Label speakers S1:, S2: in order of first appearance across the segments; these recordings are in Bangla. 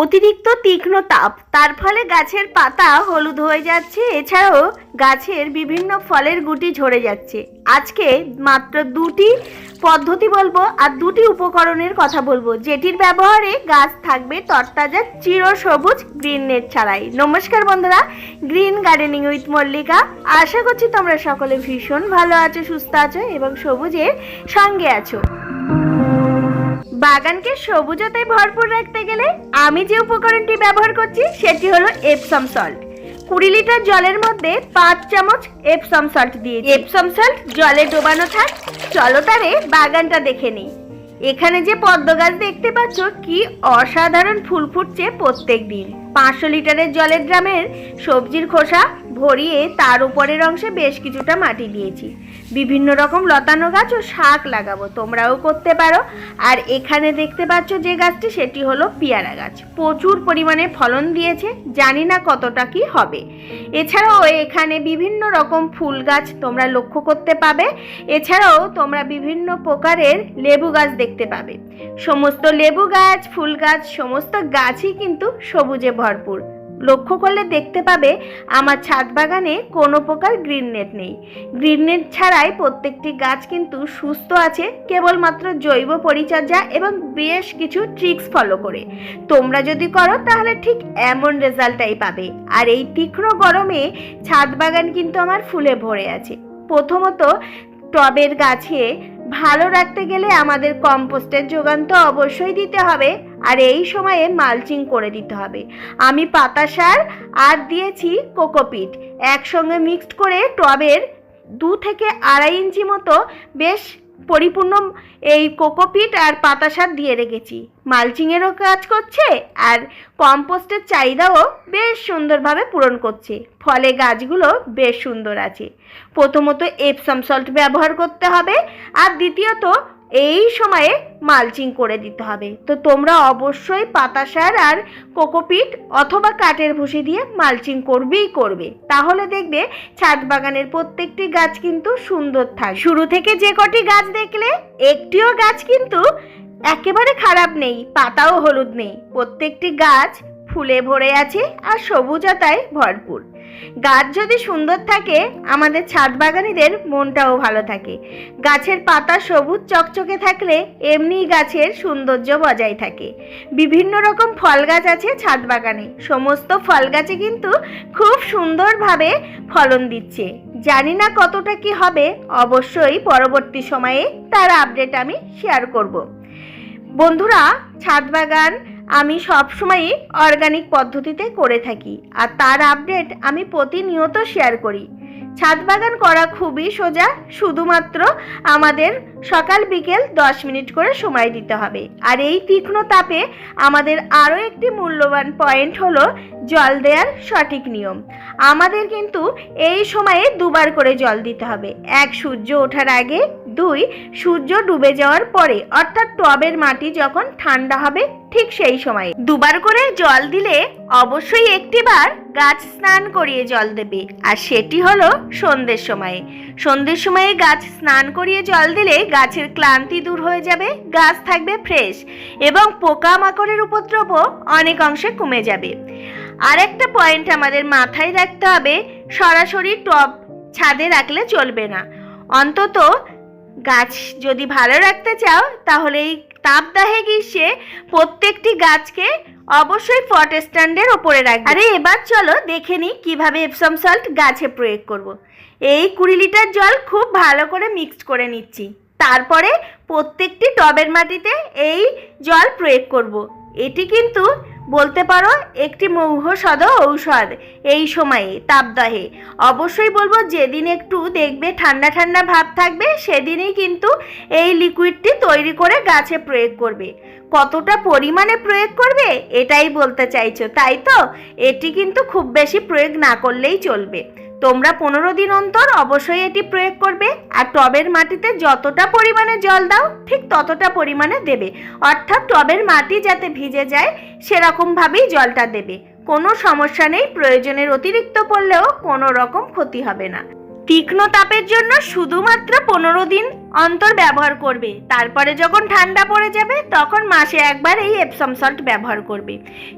S1: অতিরিক্ত তীক্ষ্ণ তাপ। তার ফলে গাছের পাতা হলুদ হয়ে যাচ্ছে। এছাড়াও গাছের বিভিন্ন ফলের গুটি ঝরে যাচ্ছে। আজকে মাত্র দুটি পদ্ধতি বলব আর দুটি উপকরণের কথা বলব। যেটির ব্যবহারে গাছ থাকবে তরতাজা চির সবুজ গ্রিন নেট ছাড়াই। নমস্কার বন্ধুরা, গ্রিন গার্ডেনিং উইথ মল্লিকা। আশা করছি তোমরা সকলে ভীষণ ভালো আছো, সুস্থ আছো এবং সবুজের সঙ্গে আছো। বাগানকে সবুজতায় ভরপুর রাখতে গেলে আমি যে উপকরণটি ব্যবহার করছি, সেটি হলো এপসম সল্ট কুড়ি লিটার জলের মধ্যে পাঁচ চামচ এপসম সল্ট দিয়ে এপসম সল্ট জলে ডোবানো থাক, চলো তারে বাগানটা দেখে নিই। এখানে যে পদ্ম গাছ দেখতে পাচ্ছ, কি অসাধারণ ফুল ফুটছে প্রত্যেক দিন। পাঁচশো লিটারের জলের ড্রামের সবজির খোসা ভরিয়ে তার উপরের অংশে বেশ কিছুটা মাটি দিয়েছি। বিভিন্ন রকম লতানো গাছ ও শাক লাগাবো, তোমরাও করতে পারো। আর এখানে দেখতে পাচ্ছ যে গাছটি, সেটি হলো পেয়ারা গাছ। প্রচুর পরিমাণে ফলন দিয়েছে, জানি না কতটা কি হবে। এছাড়াও এখানে বিভিন্ন রকম ফুল গাছ তোমরা লক্ষ্য করতে পাবে। এছাড়াও তোমরা বিভিন্ন প্রকারের লেবু গাছ দেখতে পাবে। সমস্ত লেবু গাছ, ফুল গাছ, সমস্ত গাছই কিন্তু সবুজে ভরপুর। লক্ষ্য করলে দেখতে পাবে আমার ছাদ বাগানে কোনো প্রকার গ্রিন নেট নেই। গ্রিন নেট ছাড়াই প্রত্যেকটি গাছ কিন্তু সুস্থ আছে, কেবলমাত্র জৈব পরিচর্যা এবং বেশ কিছু ট্রিক্স ফলো করে। তোমরা যদি করো, তাহলে ঠিক এমন রেজাল্টটাই পাবে। আর এই তীক্ষ্ণ গরমে ছাদ বাগান কিন্তু আমার ফুলে ভরে আছে। প্রথমত, টবের গাছে ভালো রাখতে গেলে আমাদের কম্পোস্টের যোগান তো অবশ্যই দিতে হবে। আর এই সময়ে মালচিং করে দিতে হবে। আমি পাতা সার আর দিয়েছি কোকোপিট। একসঙ্গে মিক্সড করে টবের দু থেকে আড়াই ইঞ্চি মতো বেশ পরিপূর্ণ এই কোকোপিট আর পাতা সার দিয়ে রেখেছি। মালচিংয়েরও কাজ করছে আর কম্পোস্টের চাহিদাও বেশ সুন্দরভাবে পূরণ করছে। ফলে গাছগুলো বেশ সুন্দর আছে। প্রথমত এপসাম সল্ট ব্যবহার করতে হবে আর দ্বিতীয়ত এই সময়ে মালচিং করে দিতে হবে। তো তোমরা অবশ্যই পাতা সার আর কোকোপিট অথবা কাঠের ভুসি দিয়ে মালচিং করবেই করবে। তাহলে দেখবে ছাদ বাগানের প্রত্যেকটি গাছ কিন্তু সুন্দর থাকে। শুরু থেকে যে কটি গাছ দেখলে, একটিও গাছ কিন্তু একেবারে খারাপ নেই, পাতাও হলুদ নেই। প্রত্যেকটি গাছ ফুলে ভরে আছে আর সবুজতায় ভরপুর। গাছ যদি সুন্দর থাকে, আমাদের ছাদ বাগানিদের মনটাও ভালো থাকে। গাছের পাতা সবুজ চকচকে থাকলে এমনি গাছের সৌন্দর্য বজায় থাকে। বিভিন্ন রকম ফল গাছ আছে ছাদ বাগানে। সমস্ত ফল গাছে কিন্তু খুব সুন্দরভাবে ফলন দিচ্ছে। জানি না কতটা কি হবে, অবশ্যই পরবর্তী সময়ে তার আপডেট আমি শেয়ার করব। বন্ধুরা, ছাদ বাগান আমি সবসময়ই অর্গানিক পদ্ধতিতে করে থাকি আর তার আপডেট আমি প্রতিনিয়ত শেয়ার করি। ছাদ বাগান করা খুবই সোজা, শুধুমাত্র আমাদের সকাল বিকেল দশ মিনিট করে সময় দিতে হবে। আর এই তীক্ষ্ণ তাপে আমাদের আরও একটি মূল্যবান পয়েন্ট হলো জল দেওয়ার সঠিক নিয়ম। আমাদের কিন্তু এই সময়ে দুবার করে জল দিতে হবে। এক সূর্য ওঠার আগে দুই সূর্য ডুবে যাওয়ার পরে, অর্থাৎ টবের মাটি যখন ঠান্ডা হবে, ঠিক সেই সময়ে। দুবার করে জল দিলে অবশ্যই একটিবার গাছ স্নান করিয়ে জল দেবে। আর সেটি হলো সন্ধ্যের সময়ে। সন্ধ্যের সময়ে গাছ স্নান করিয়ে জল দিলে গাছের ক্লান্তি দূর হয়ে যাবে, গাছ থাকবে ফ্রেশ এবং পোকামাকড়ের উপদ্রবও অনেক অংশে কমে যাবে। আর একটা পয়েন্ট আমাদের মাথায় রাখতে হবে, সরাসরি টব ছাদে রাখলে চলবে না। অন্তত গাছ যদি ভালো রাখতে চাও, তাহলে এই তাপদাহে গ্রীষ্মে প্রত্যেকটি গাছকে অবশ্যই ফট স্ট্যান্ডের ওপরে রাখবে আরে এবার চলো দেখে নিই কীভাবে এপসম সল্ট গাছে প্রয়োগ করব। এই কুড়ি লিটার জল খুব ভালো করে মিক্সড করে নিচ্ছি তারপরে প্রত্যেকটি টবের মাটিতে এই জল প্রয়োগ করব। এটি কিন্তু বলতে পারো, একটি মৌহসদ ঔষধ, এই সময়ে তাপদাহে। অবশ্যই বলব, যেদিন একটু দেখবে ঠান্ডা ঠান্ডা ভাব থাকবে, সেদিনই কিন্তু এই লিকুইডটি তৈরি করে গাছে প্রয়োগ করবে। কতটা পরিমাণে প্রয়োগ করবে, এটাই বলতে চাইছো, তাই তো? এটি কিন্তু খুব বেশি প্রয়োগ না করলেই চলবে। তোমরা পনেরো দিন অন্তর অবশ্যই এটি প্রয়োগ করবে, আর টবের মাটিতে যতটা পরিমাণে জল দাও, ঠিক ততটা পরিমাণে দেবে। অর্থাৎ টবের মাটি যাতে ভিজে যায়, সেরকমভাবেই জলটা দেবে। কোনো সমস্যা নেই, প্রয়োজনের অতিরিক্ত পড়লেও কোনো রকম ক্ষতি হবে না। তীক্ষ্ণ তাপের জন্য শুধুমাত্র পনেরো দিন অন্তর ব্যবহার করবে। তারপরে যখন ঠান্ডা পড়ে যাবে, তখন মাসে একবার এই এপসম সল্ট ব্যবহার করবে।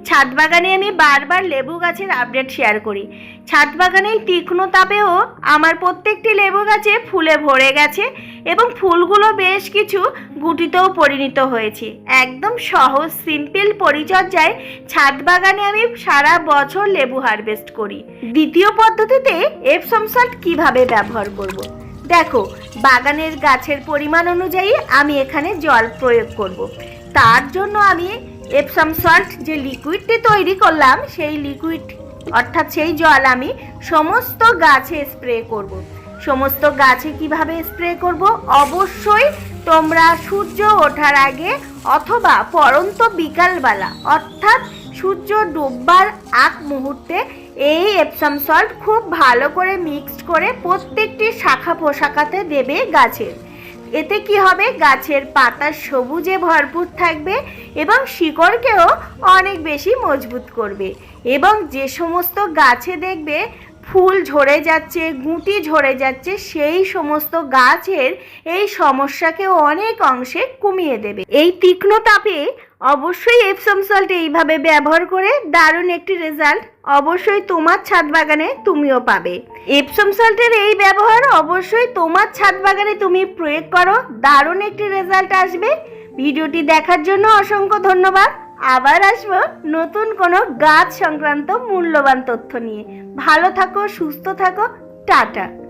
S1: ছাদ বাগানে আমি বারবার লেবু গাছের আপডেট শেয়ার করি। ছাদ বাগানে এই তীক্ষ্ণ তাপেও আমার প্রত্যেকটি লেবু গাছে ফুলে ভরে গেছে এবং ফুলগুলো বেশ কিছু গুটিতেও পরিণত হয়েছে। একদম সহজ সিম্পল পরিচর্যায় ছাদ বাগানে আমি সারা বছর লেবু হারভেস্ট করি। দ্বিতীয় পদ্ধতিতে এপসম সল্ট কীভাবে ব্যবহার করব। দেখো, বাগানের গাছের পরিমাণ অনুযায়ী আমি এখানে জল প্রয়োগ করব। তার জন্য আমি এপসম সল্ট যে লিকুইডটি তৈরি করলাম, সেই লিকুইড অর্থাৎ সেই জল আমি সমস্ত গাছে স্প্রে করব। সমস্ত গাছে কীভাবে স্প্রে করব অবশ্যই তোমরা সূর্য ওঠার আগে অথবা পরন্ত বিকালবেলা, অর্থাৎ সূর্য ডুববার আগ মুহূর্তে এই এপসাম সল্ট খুব ভালো করে মিক্সড করে প্রত্যেকটি শাখা পোশাকাতে দেবে গাছের। এতে কি হবে? গাছের পাতা সবুজে ভরপুর থাকবে এবং শিকড়কেও অনেক বেশি মজবুত করবে। এবং যে সমস্ত গাছে দেখবে ফুল ঝরে যাচ্ছে, গুটি ঝরে যাচ্ছে, সেই সমস্ত গাছের এই সমস্যাকে অনেক অংশে কমিয়ে দেবে। এই তীক্ষ্ণ তাপে অবশ্যই এপসম সল্ট এইভাবে ব্যবহার করে দারুণ একটি রেজাল্ট অবশ্যই তোমার ছাদ বাগানে তুমিও পাবে। এপসম সল্টের এই ব্যবহার অবশ্যই তোমার ছাদ বাগানে তুমি প্রয়োগ করো, দারুণ একটি রেজাল্ট আসবে। ভিডিওটি দেখার জন্য অসংখ্য ধন্যবাদ। আবার আসব নতুন কোনো গাছ সংক্রান্ত মূল্যবান তথ্য নিয়ে। ভালো থাকো সুস্থ থাকো টাটা।